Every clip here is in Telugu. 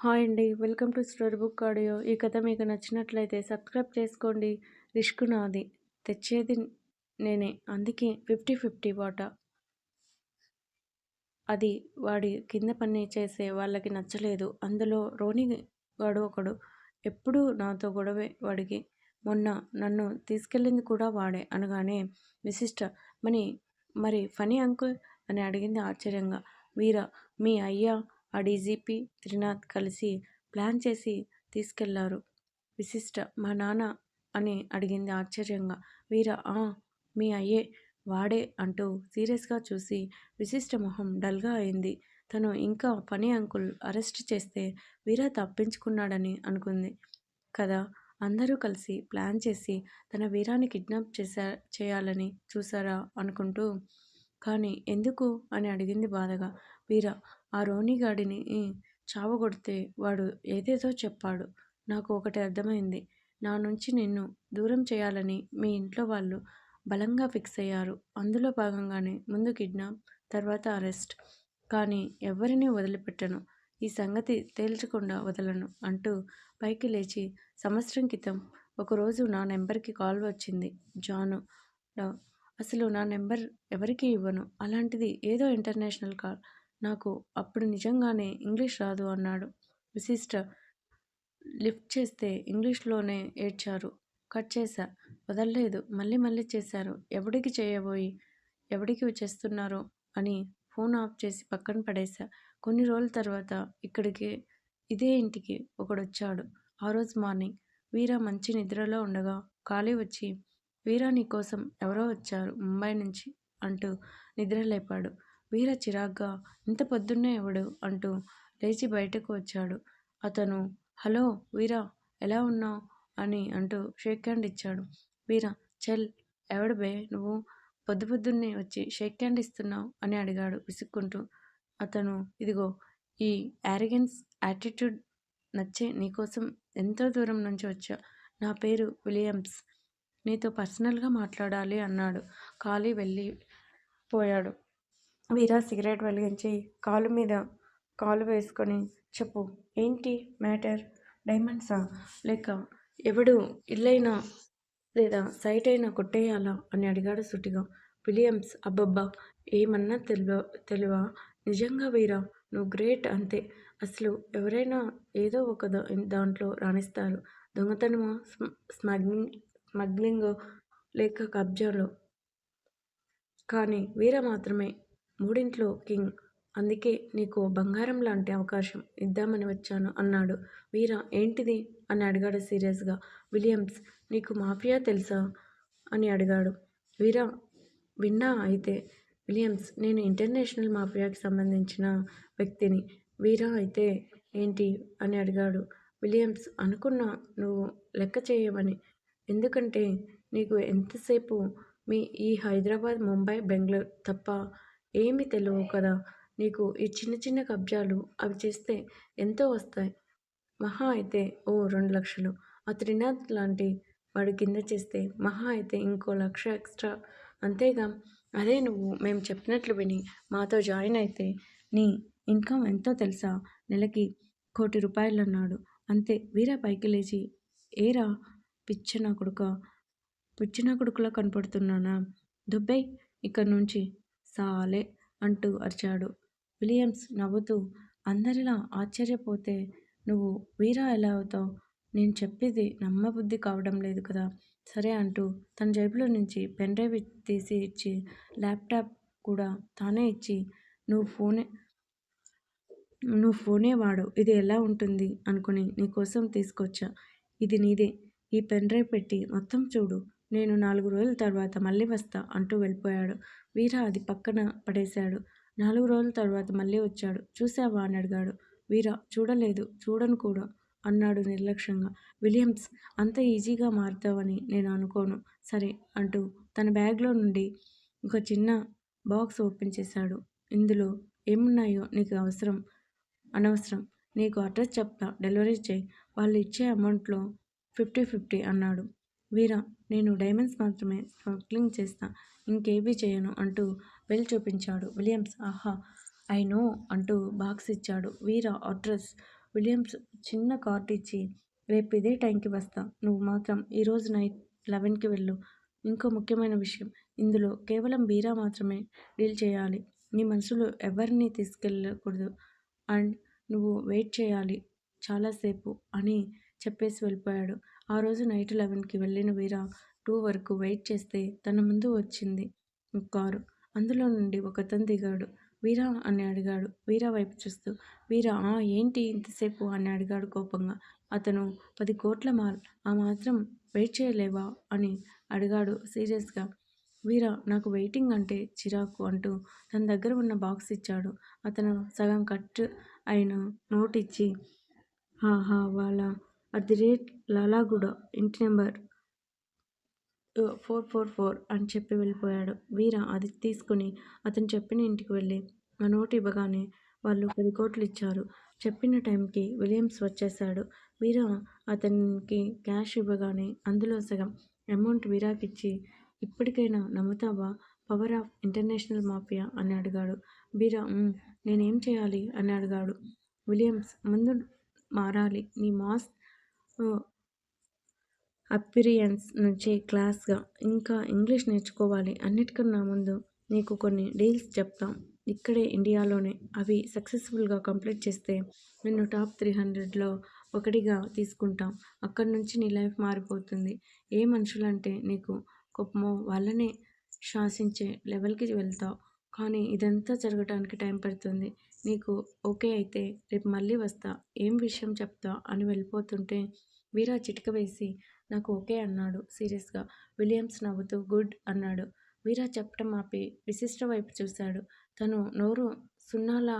హాయ్ అండి. Welcome to story book audio. ఈ కథ మీకు నచ్చినట్లయితే సబ్స్క్రైబ్ చేసుకోండి. రిస్క్ నాది. తెచ్చేది నేనే. అందుకే ఫిఫ్టీ ఫిఫ్టీ వాటా. అది వాడి కింద పని చేసే వాళ్ళకి నచ్చలేదు. అందులో రోని వాడు ఒకడు. ఎప్పుడూ నాతో గొడవే వాడికి. మొన్న నన్ను తీసుకెళ్ళింది కూడా వాడే అనగానే విశిష్ట మని మరి ఫనీ అంకుల్? అని అడిగింది ఆశ్చర్యంగా. వీర మీ అయ్యా ఆ డీజీపీ త్రినాథ్ కలిసి ప్లాన్ చేసి తీసుకెళ్ళారు. విశిష్ట మా నాన్న అని అడిగింది ఆశ్చర్యంగా. వీర ఆ మీ అయ్యే వాడే అంటూ సీరియస్గా చూసి విశిష్ట మొహం డల్గా అయింది. తను ఇంకా పని అంకుల్ అరెస్ట్ చేస్తే వీర తప్పించుకున్నాడని అనుకుంది కదా. అందరూ కలిసి ప్లాన్ చేసి తన వీరాన్ని కిడ్నాప్ చేశా చేయాలని చూసారా అనుకుంటూ కానీ ఎందుకు అని అడిగింది బాధగా. వీర ఆ రోణిగాడిని చావగొడితే వాడు ఏదేదో చెప్పాడు. నాకు ఒకటి అర్థమైంది. నా నుంచి నిన్ను దూరం చేయాలని మీ ఇంట్లో వాళ్ళు బలంగా ఫిక్స్ అయ్యారు. అందులో భాగంగానే ముందు కిడ్నాప్ తర్వాత అరెస్ట్. కానీ ఎవరిని వదిలిపెట్టను. ఈ సంగతి తేల్చకుండా వదలను అంటూ పైకి లేచి సంవత్సరం క్రితం ఒకరోజు నా నెంబర్కి కాల్ వచ్చింది. జాను అసలు నా నెంబర్ ఎవరికి ఇవ్వను. అలాంటిది ఏదో ఇంటర్నేషనల్ కాల్ నాకు అప్పుడు నిజంగానే ఇంగ్లీష్ రాదు అన్నాడు. విశిష్ట లిఫ్ట్ చేస్తే ఇంగ్లీష్లోనే ఏడ్చారు. కట్ చేశా. వదలలేదు. మళ్ళీ మళ్ళీ చేశారు. ఎవడికి చేయబోయి ఎవడికి చేస్తున్నారో అని ఫోన్ ఆఫ్ చేసి పక్కన పడేశా. కొన్ని రోజుల తర్వాత ఇక్కడికి ఇదే ఇంటికి ఒకడొచ్చాడు. ఆ రోజు మార్నింగ్ వీరా మంచి నిద్రలో ఉండగా ఖాళీ వచ్చి వీరా నీ కోసం ఎవరో వచ్చారు ముంబై నుంచి అంటూ నిద్ర లేపాడు వీర చిరాగ్గా ఇంత పొద్దున్నే ఎవడు అంటూ లేచి బయటకు వచ్చాడు. అతను హలో వీరా ఎలా ఉన్నావు అని అంటూ షేక్ హ్యాండ్ ఇచ్చాడు. వీర చెల్ ఎవడు బే నువ్వు? పొద్దు పొద్దున్నే వచ్చి షేక్ హ్యాండ్ ఇస్తున్నావు అని అడిగాడు విసుక్కుంటూ. అతను ఇదిగో ఈ యారిగెన్స్ యాటిట్యూడ్ నచ్చే నీకోసం ఎంతో దూరం నుంచి వచ్చా. నా పేరు విలియమ్స్. నీతో పర్సనల్గా మాట్లాడాలి అన్నాడు. ఖాళీ వెళ్ళి పోయాడు వీరా సిగరెట్ వెలిగించి కాలు మీద కాలు వేసుకొని చెప్పు. ఏంటి మ్యాటర్? డైమండ్సా? లేక ఎవడు ఇల్లైనా లేదా సైట్ అయినా కొట్టేయాలా? అని అడిగాడు సుటిగా. విలియమ్స్ అబ్బబ్బా! ఏమన్నా తెలివ తెలివా? నిజంగా వీరా? నువ్వు గ్రేట్ అంతే. అసలు ఎవరైనా ఏదో ఒక దాంట్లో రాణిస్తారు. దొంగతనమో? స్మగ్లింగ్ స్మగ్లింగో? లేక కబ్జాలో? కానీ వీర మాత్రమే మూడింట్లో కింగ్. అందుకే నీకు బంగారం లాంటి అవకాశం ఇద్దామని వచ్చాను అన్నాడు. వీరా ఏంటిది? అని అడిగాడు సీరియస్గా. విలియమ్స్ నీకు మాఫియా తెలుసా? అని అడిగాడు. వీరా విన్నా అయితే. విలియమ్స్ నేను ఇంటర్నేషనల్ మాఫియాకి సంబంధించిన వ్యక్తిని. వీరా అయితే ఏంటి? అని అడిగాడు. విలియమ్స్ అనుకున్నా నువ్వు లెక్క చేయమని ఎందుకంటే నీకు ఎంతసేపు మీ ఈ హైదరాబాద్ ముంబై బెంగళూరు తప్ప ఏమి తెలియవు కదా. నీకు ఈ చిన్న చిన్న కబ్జాలు అవి చేస్తే ఎంతో వస్తాయి. మహా అయితే ఓ రెండు లక్షలు. ఆ త్రినాథ్ లాంటి వాడి కింద చేస్తే మహా అయితే ఇంకో లక్ష ఎక్స్ట్రా. అంతేగా. అదే నువ్వు మేము చెప్పినట్లు విని మాతో జాయిన్ అయితే నీ ఇన్కమ్ ఎంతో తెలుసా? నెలకి కోటి రూపాయలు అన్నాడు అంతే. వీరా పైకి లేచి ఏరా పిచ్చిన కొడుక? పిచ్చిన కొడుకులా కనపడుతున్నానా? దుబ్బై ఇక్కడ నుంచి సాలే అంటూ అరిచాడు. విలియమ్స్ నవ్వుతూ అందరిలా ఆశ్చర్యపోతే నువ్వు వీరా ఎలా అవుతావు? నేను చెప్పేది నమ్మబుద్ధి కావడం లేదు కదా? సరే అంటూ తన జేబులో నుంచి పెన్ డ్రైవ్ తీసి ఇచ్చి ల్యాప్టాప్ కూడా తానే ఇచ్చి నువ్వు ఫోనే నువ్వు ఫోనే వాడు ఇది ఎలా ఉంటుంది? అనుకుని నీకోసం తీసుకొచ్చా. ఇది నీదే. ఈ పెన్ డ్రైవ్ పెట్టి మొత్తం చూడు. నేను నాలుగు రోజుల తర్వాత మళ్ళీ వస్తా అంటూ వెళ్ళిపోయాడు. వీర అది పక్కన పడేశాడు. నాలుగు రోజుల తర్వాత మళ్ళీ వచ్చాడు. చూసావా అని అడిగాడు. వీర చూడలేదు. చూడను కూడా అన్నాడు నిర్లక్ష్యంగా. విలియమ్స్ అంత ఈజీగా మారుతావని నేను అనుకోను. సరే అంటూ తన బ్యాగ్లో నుండి ఒక చిన్న బాక్స్ ఓపెన్ చేశాడు. ఇందులో ఏమున్నాయో నీకు అవసరం? అనవసరం. నీకు అడ్రస్ చెప్తా. డెలివరీ చేయి. వాళ్ళు ఇచ్చే అమౌంట్లో ఫిఫ్టీ ఫిఫ్టీ అన్నాడు. వీరా నేను డైమండ్స్ మాత్రమే స్పార్క్లింగ్ చేస్తా ఇంకేవీ చేయను అంటూ వెల్ చూపించాడు విలియమ్స్. ఆహా ఐ నో అంటూ బాక్స్ ఇచ్చాడు వీరా అడ్రస్. విలియమ్స్ చిన్న కార్డు ఇచ్చి రేపు ఇదే టైంకి వస్తా నువ్వు మాత్రం ఈరోజు నైట్ లెవెన్కి వెళ్ళు. ఇంకో ముఖ్యమైన విషయం ఇందులో కేవలం వీరా మాత్రమే డీల్ చేయాలి. నీ మనసులో ఎవరిని తీసుకెళ్ళకూడదు. అండ్ నువ్వు వెయిట్ చేయాలి చాలాసేపు అని చెప్పేసి వెళ్ళిపోయాడు. ఆ రోజు నైట్ లెవెన్కి వెళ్ళిన వీరా టూ వరకు వెయిట్ చేస్తే తన ముందు వచ్చింది కారు. అందులో నుండి ఒకతను దిగాడు. వీరా అని అడిగాడు. వీరా వైపు చూస్తూ వీరా ఆ ఏంటి ఇంతసేపు? అని అడిగాడు కోపంగా. అతను పది కోట్ల మాల్ ఆ మాత్రం వెయిట్ చేయలేవా? అని అడిగాడు సీరియస్గా. వీరా నాకు వెయిటింగ్ అంటే చిరాకు అంటూ తన దగ్గర ఉన్న బాక్స్ ఇచ్చాడు. అతను సగం కట్ అయిన నోట్ ఇచ్చి హా వాళ్ళ అట్ ది రేట్ లాలాగూడ ఇంటి నెంబర్ ఫోర్ ఫోర్ ఫోర్ అని చెప్పి వెళ్ళిపోయాడు. వీర అది తీసుకుని అతను చెప్పిన ఇంటికి వెళ్ళి ఆ నోటు ఇవ్వగానే వాళ్ళు పది కోట్లు ఇచ్చారు. చెప్పిన టైంకి విలియమ్స్ వచ్చేసాడు వీర అతనికి క్యాష్ ఇవ్వగానే అందులో సగం అమౌంట్ వీరాకిచ్చి ఇప్పటికైనా నమ్ముతావా? Power of international mafia? అని అడిగాడు. వీరా నేనేం చేయాలి? అని అడిగాడు. విలియమ్స్ ముందు మారాలి. నీ మాస్ అపిరియన్స్ నుంచి క్లాస్గా ఇంకా ఇంగ్లీష్ నేర్చుకోవాలి. అన్నిటికన్నా ముందు నీకు కొన్ని డీల్స్ చెప్తాం. ఇక్కడే ఇండియాలోనే అవి సక్సెస్ఫుల్గా కంప్లీట్ చేస్తే నిన్ను టాప్ త్రీ హండ్రెడ్లో ఒకటిగా తీసుకుంటాం. అక్కడి నుంచి నీ లైఫ్ మారిపోతుంది. ఏ మనుషులంటే నీకు కోపమో వాళ్ళనే శాసించే లెవెల్కి వెళ్తావు. కానీ ఇదంతా జరగటానికి టైం పడుతుంది. నీకు ఓకే అయితే రేపు మళ్ళీ వస్తా. ఏం విషయం చెప్తా అని వెళ్ళిపోతుంటే వీరా చిటిక వేసి నాకు ఓకే అన్నాడు సీరియస్గా. విలియమ్స్ నవ్వుతూ గుడ్ అన్నాడు. వీరా చెప్పడం ఆపి విశిష్ట వైపు చూశాడు. తను నోరు సున్నాలా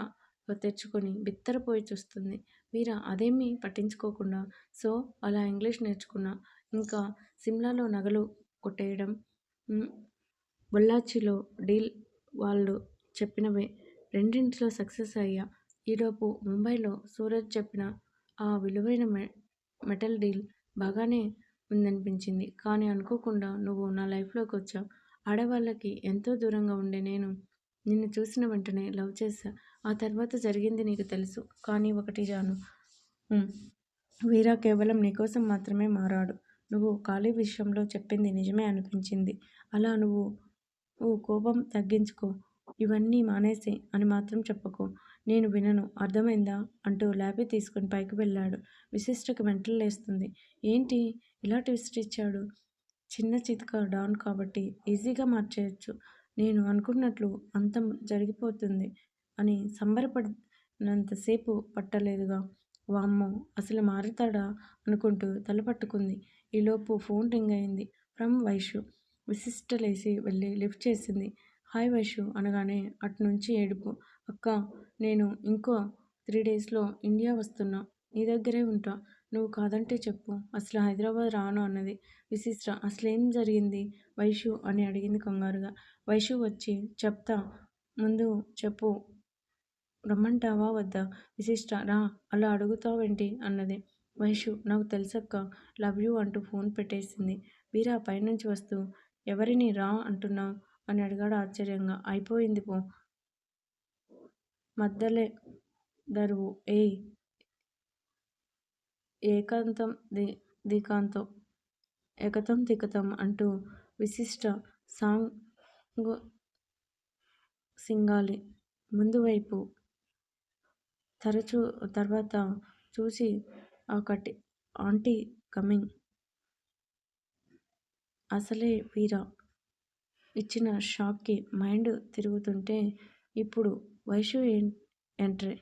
తెచ్చుకొని బిత్తరపోయి చూస్తుంది. వీరా అదేమీ పట్టించుకోకుండా సో అలా ఇంగ్లీష్ నేర్చుకున్నా. ఇంకా సిమ్లాలో నగలు కొట్టేయడం బొల్లాచిలో డీల్ వాళ్ళు చెప్పినవే. రెండింటిలో సక్సెస్ అయ్యా. ఈలోపు ముంబైలో సూరజ్ చెప్పిన ఆ విలువైన మె మెటల్ డీల్ బాగానే ఉందనిపించింది. కానీ అనుకోకుండా నువ్వు నా లైఫ్లోకి వచ్చావు. ఆడవాళ్ళకి ఎంతో దూరంగా ఉండే నేను నిన్ను చూసిన వెంటనే లవ్ చేశా. ఆ తర్వాత జరిగింది నీకు తెలుసు. కానీ ఒకటి జాను. వీరా కేవలం నీకోసం మాత్రమే మారాడు. నువ్వు ఖాళీ విషయంలో చెప్పింది నిజమే అనిపించింది. అలా నువ్వు ఓ కోపం తగ్గించుకో. ఇవన్నీ మానేసి అని మాత్రం చెప్పకు. నేను వినను. అర్థమైందా? అంటూ ల్యాబీ తీసుకుని పైకి వెళ్ళాడు. విశిష్టకి మెంటల్ లేస్తుంది. ఏంటి? ఇలా ట్విస్ట్ ఇచ్చాడు? చిన్న చితక డాన్ కాబట్టి ఈజీగా మార్చేయచ్చు. నేను అనుకున్నట్లు అంతం జరిగిపోతుంది అని సంబరపడినంతసేపు పట్టలేదుగా. వామ్మో! అసలు మారుతాడా? అనుకుంటూ తలపట్టుకుంది ఈలోపు ఫోన్ రింగ్ అయింది. ఫ్రమ్ వైషు. విశిష్ట లేచి వెళ్ళి లిఫ్ట్ చేసింది. హాయ్ వైషు అనగానే అటు నుంచి ఏడుపు. అక్క నేను ఇంకో త్రీ డేస్లో ఇండియా వస్తున్నా. నీ దగ్గరే ఉంటా. నువ్వు కాదంటే చెప్పు. అసలు హైదరాబాద్ రాను అన్నది. విశిష్ట అసలేం జరిగింది? వైషు అని అడిగింది కంగారుగా. వైషు వచ్చి చెప్తా. ముందు చెప్పు. రమ్మంటావా వద్దా? విశిష్ట రా. అలా అడుగుతావేంటి? అన్నది. వైషు నాకు తెలుసక్క. లవ్ యూ అంటూ ఫోన్ పెట్టేసింది. వీరా పైనుంచి వస్తూ ఎవరిని రా అంటున్నావు అని అడిగాడు ఆశ్చర్యంగా. అయిపోయింది పో. మద్దలే దరువు. ఏయ్! ఏకాంతం ది దికాంతం. ఏకతం దికతం అంటూ విశిష్ట సాంగ్ సింగాలి. ముందు వైపు తరచూ తర్వాత చూసి ఒకటి ఆంటీ కమింగ్. అసలే వీరా. ఇచ్చిన షాక్కి మైండ్ తిరుగుతుంటే ఇప్పుడు వైషు ఎంట్రీ